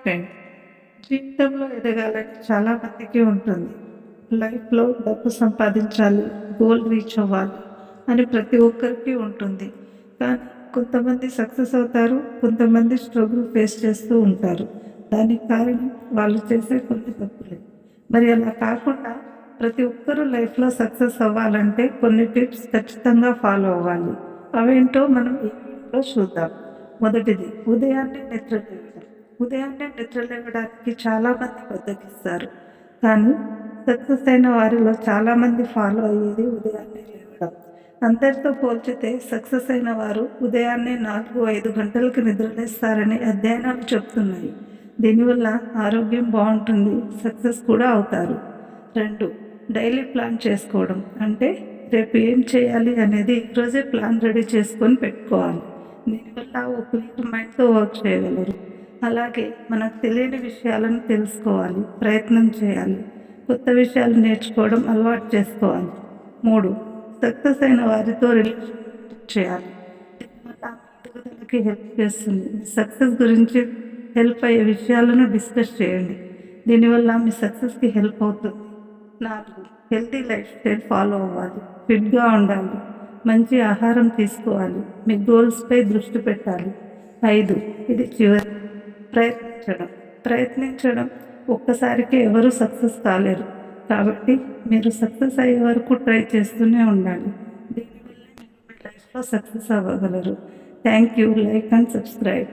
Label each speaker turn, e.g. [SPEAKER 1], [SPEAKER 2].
[SPEAKER 1] Friend జీవితంలో ఎదగాలని చాలామందికి ఉంటుంది. లైఫ్లో డబ్బు సంపాదించాలి గోల్ రీచ్ అవ్వాలి అని ప్రతి ఒక్కరికి ఉంటుంది. కానీ కొంతమంది సక్సెస్ అవుతారు కొంతమంది స్ట్రగుల్ ఫేస్ చేస్తూ ఉంటారు. దానికి కారణం వాళ్ళు చేసే కొన్ని తప్పులే. మరి అలా కాకుండా ప్రతి ఒక్కరూ లైఫ్లో సక్సెస్ అవ్వాలంటే కొన్ని టిప్స్ ఖచ్చితంగా ఫాలో అవ్వాలి. అవేంటో మనం ఈ చూద్దాం. మొదటిది ఉదయాన్నే నిద్ర లేవడం ఉదయాన్నే నిద్ర లేవడానికి చాలామంది బద్దకిస్తారు. కానీ సక్సెస్ అయిన వారిలో చాలామంది ఫాలో అయ్యేది ఉదయాన్నే లేవడం. అందరితో పోల్చితే సక్సెస్ అయిన వారు ఉదయాన్నే నాలుగు ఐదు గంటలకు నిద్రలేస్తారని అధ్యయనాలు చెప్తున్నాయి. దీనివల్ల ఆరోగ్యం బాగుంటుంది సక్సెస్ కూడా అవుతారు. రెండు డైలీ ప్లాన్ చేసుకోవడం. అంటే రేపు ఏం చేయాలి అనేది ఈరోజే ప్లాన్ రెడీ చేసుకొని పెట్టుకోవాలి. దీనివల్ల ఒక క్లియర్ మైండ్తో వర్క్ చేయగలరు. అలాగే మనకు తెలియని విషయాలను తెలుసుకోవాలి ప్రయత్నం చేయాలి కొత్త విషయాలు నేర్చుకోవడం అలవాటు చేసుకోవాలి. మూడు సక్సెస్ అయిన వారితో రిలేషన్ చేయాలి. ఎదుగుదలకి హెల్ప్ చేస్తుంది. సక్సెస్ గురించి హెల్ప్ అయ్యే విషయాలను డిస్కస్ చేయండి. దీనివల్ల మీ సక్సెస్కి హెల్ప్ అవుతుంది. నాలుగు హెల్తీ లైఫ్ స్టైల్ ఫాలో అవ్వాలి. ఫిట్గా ఉండాలి. మంచి ఆహారం తీసుకోవాలి. మీ గోల్స్పై దృష్టి పెట్టాలి. ఐదు ఇది చివరి ప్రయత్నించడం. ప్రయత్నించడం ఒక్కసారికి ఎవరు సక్సెస్ కాలేరు. కాబట్టి మీరు సక్సెస్ అయ్యే వరకు ట్రై చేస్తూనే ఉండాలి. దీనివల్ల మీరు మీ లైఫ్లో success అవ్వగలరు. Thank you. Like and subscribe.